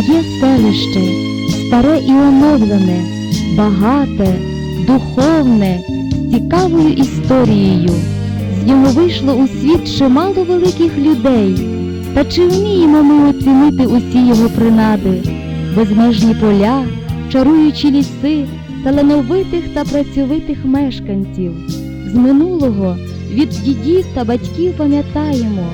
Моє селище старе і оновлене, багате, духовне, цікавою історією. З нього вийшло у світ чимало великих людей. Та чи вміємо ми оцінити усі його принади, безмежні поля, чаруючі ліси, талановитих та працьовитих мешканців? З минулого від дідів та батьків пам'ятаємо,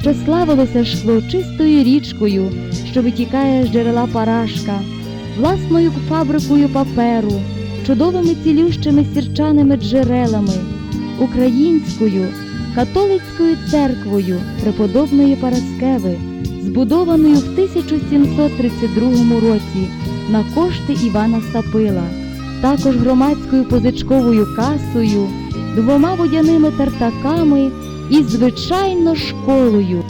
що славилося шкло чистою річкою, що витікає з джерела Парашка, власною фабрикою паперу, чудовими цілющими сірчаними джерелами, українською католицькою церквою преподобної Параскеви, збудованою в 1732 році на кошти Івана Сапила, також громадською позичковою касою, двома водяними тартаками і, звичайно, школою.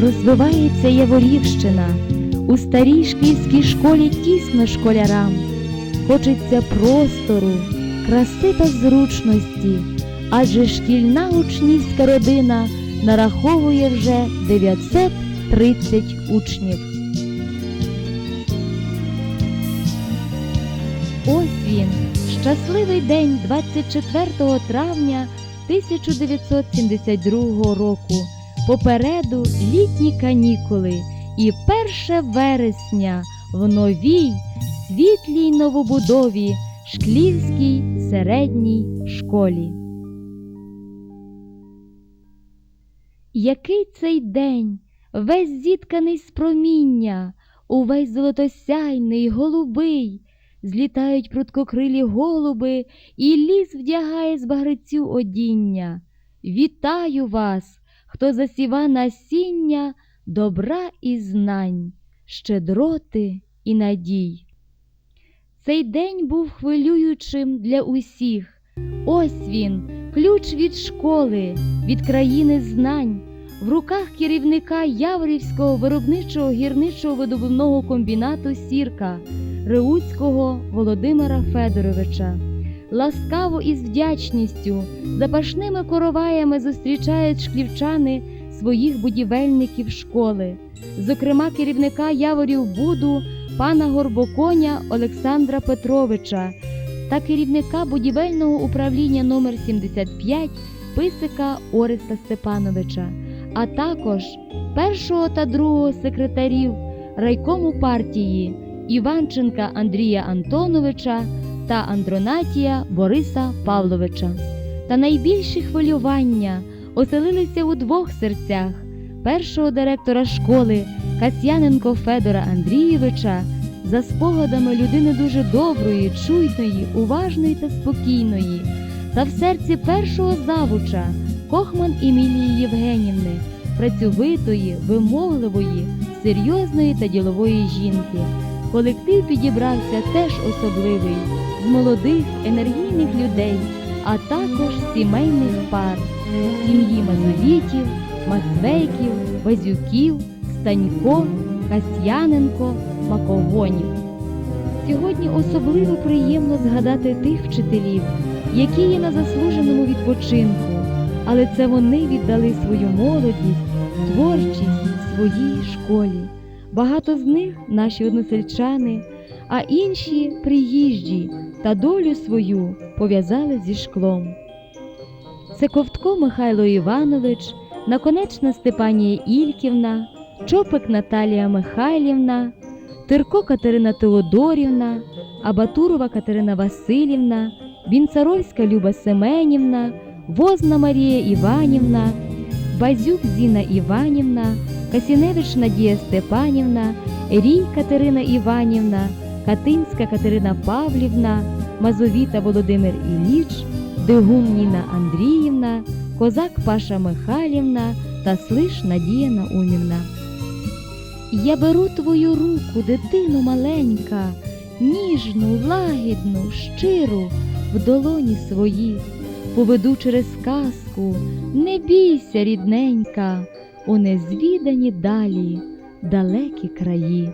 Розвивається Яворівщина, у старій шкільській школі тісно школярам. Хочеться простору, краси та зручності, адже шкільна учнівська родина нараховує вже 930 учнів. Ось він, щасливий день 24 травня 1972 року. Попереду літні канікули і 1 вересня в новій світлій новобудові Шклівській середній школі. Який цей день, весь зітканий з проміння, увесь золотосяйний, голубий, злітають пруткокрилі голуби, і ліс вдягає з багрицю одіння. Вітаю вас! хто засіва насіння добра і знань, щедроти і надій. Цей день був хвилюючим для усіх. Ось він, ключ від школи, від країни знань, в руках керівника Яворівського виробничого гірничого видобувного комбінату Сірка Реуцького Володимира Федоровича. Ласкаво і з вдячністю, запашними короваями зустрічають шклівчани своїх будівельників школи, зокрема керівника Яворів Буду, пана Горбоконя Олександра Петровича та керівника будівельного управління номер 75 Писика Ореста Степановича, а також першого та другого секретарів райкому партії Іванченка Андрія Антоновича та Андронатія Бориса Павловича. Та найбільші хвилювання оселилися у двох серцях першого директора школи Касьяненко Федора Андрійовича за спогадами людини дуже доброї, чуйної, уважної та спокійної, та в серці першого завуча Кохман Емілії Євгенівни, працьовитої, вимогливої, серйозної та ділової жінки. Колектив підібрався теж особливий з молодих енергійних людей, а також сімейних пар, сім'ї Мазовітів, Мацвейків, Базюків, Станько, Касьяненко, Макогонів. Сьогодні особливо приємно згадати тих вчителів, які є на заслуженому відпочинку, але це вони віддали свою молодість, творчість своїй школі. Багато з них наші односельчани, а інші приїжджі та долю свою пов'язали зі шклом. Це Ковтко Михайло Іванович, Наконечна Степанія Ільківна, Чопик Наталія Михайлівна, Тирко Катерина Теодорівна, Абатурова Катерина Васильівна, Бінцаровська Люба Семенівна, Возна Марія Іванівна, Базюк Зіна Іванівна, Касіневич Надія Степанівна, Рій Катерина Іванівна, Катинська Катерина Павлівна, Мазовіта Володимир Іліч, Дегун Ніна Андріївна, Козак Паша Михайлівна та Слиш Надія Наумівна. Я беру твою руку, дитино маленька, ніжну, лагідну, щиру в долоні свої, поведу через казку, не бійся, рідненька, у незвідані далі, далекі краї.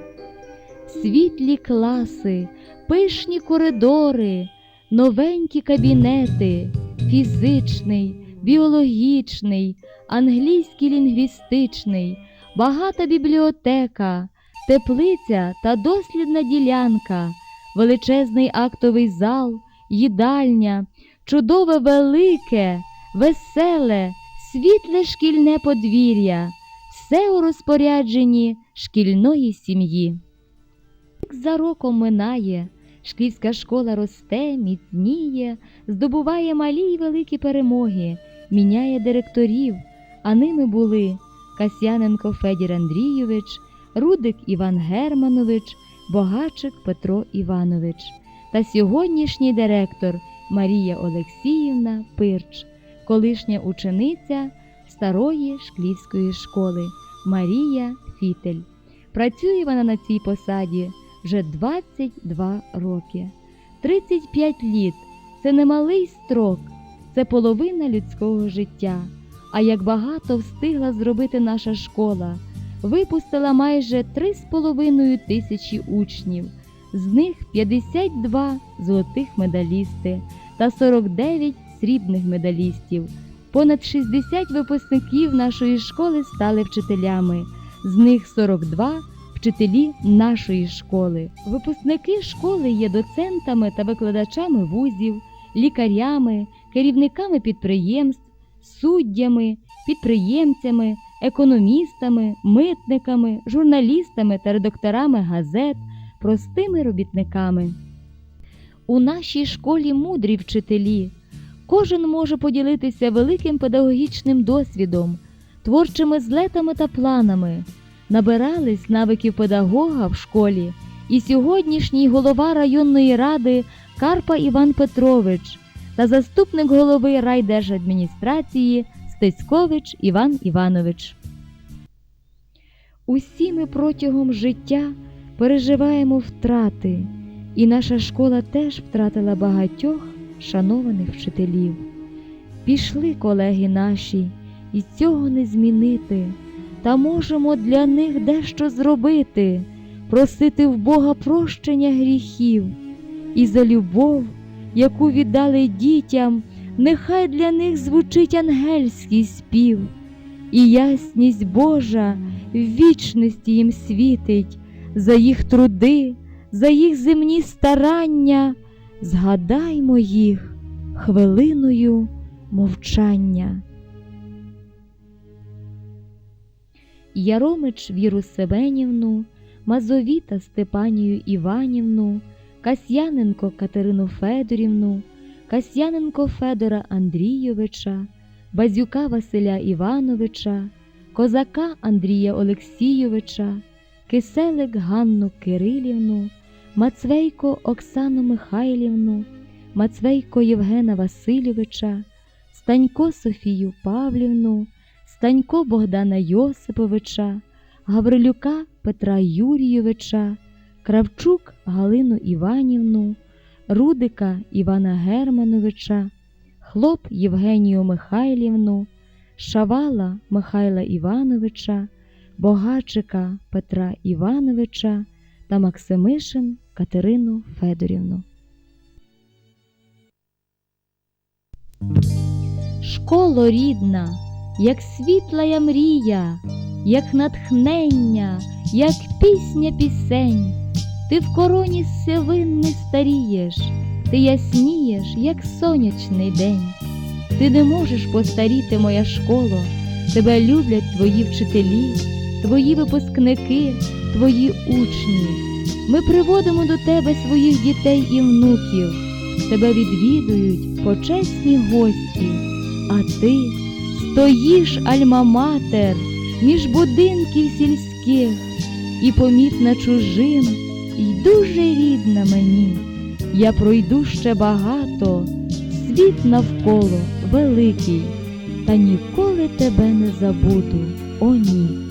світлі класи, пишні коридори, новенькі кабінети, фізичний, біологічний, англійський лінгвістичний, багата бібліотека, теплиця та дослідна ділянка, величезний актовий зал, їдальня, чудове велике, веселе, світле шкільне подвір'я, все у розпорядженні шкільної сім'ї. Рік за роком минає, шкільська школа росте, міцніє, здобуває малі й великі перемоги, міняє директорів, а ними були Касьяненко Федір Андрійович, Рудик Іван Германович, Богачик Петро Іванович та сьогоднішній директор Марія Олексіївна Пирч, колишня учениця старої шклівської школи Марія Фітель. Працює вона на цій посаді вже 22 роки. 35 літ це немалий строк, це половина людського життя. А як багато встигла зробити наша школа, випустила майже 3,5 тисячі учнів, з них 52 золотих медалісти та 49 срібних медалістів. Понад 60 випускників нашої школи стали вчителями, з них 42 вчителі нашої школи. Випускники школи є доцентами та викладачами вузів, лікарями, керівниками підприємств, суддями, підприємцями, економістами, митниками, журналістами та редакторами газет, простими робітниками. У нашій школі мудрі вчителі. Кожен може поділитися великим педагогічним досвідом, творчими злетами та планами. Набирались навиків педагога в школі і сьогоднішній голова районної ради Карпа Іван Петрович та заступник голови райдержадміністрації Стецькович Іван Іванович. Усі ми протягом життя переживаємо втрати, і наша школа теж втратила багатьох шанованих вчителів. Пішли колеги наші, і цього не змінити, та можемо для них дещо зробити, просити в Бога прощення гріхів, і за любов, яку віддали дітям, нехай для них звучить ангельський спів, і ясність Божа в вічності їм світить, за їх труди, за їх земні старання згадаймо їх хвилиною мовчання. Яромич Віру Семенівну, Мазовіта Степанію Іванівну, Касьяненко Катерину Федорівну, Касьяненко Федора Андрійовича, Базюка Василя Івановича, Козака Андрія Олексійовича, Киселик Ганну Кирилівну, Мацвейко Оксану Михайлівну, Мацвейко Євгена Васильовича, Станько Софію Павлівну, Станько Богдана Йосиповича, Гаврилюка Петра Юрійовича, Кравчук Галину Іванівну, Рудика Івана Германовича, Хлоп Євгенію Михайлівну, Шавала Михайла Івановича, Богачика Петра Івановича та Максимишин Катерину Федорівну. Школо рідна, як світлая мрія, як натхнення, як пісня пісень, ти в короні сивин не старієш, ти яснієш, як сонячний день. Ти не можеш постаріти, моя школо, тебе люблять твої вчителі, твої випускники, твої учні. Ми приводимо до тебе своїх дітей і внуків, тебе відвідують почесні гості, а ти стоїш альма-матер між будинків сільських і помітна чужим, і дуже рідна мені. Я пройду ще багато, світ навколо великий, та ніколи тебе не забуду, о ні.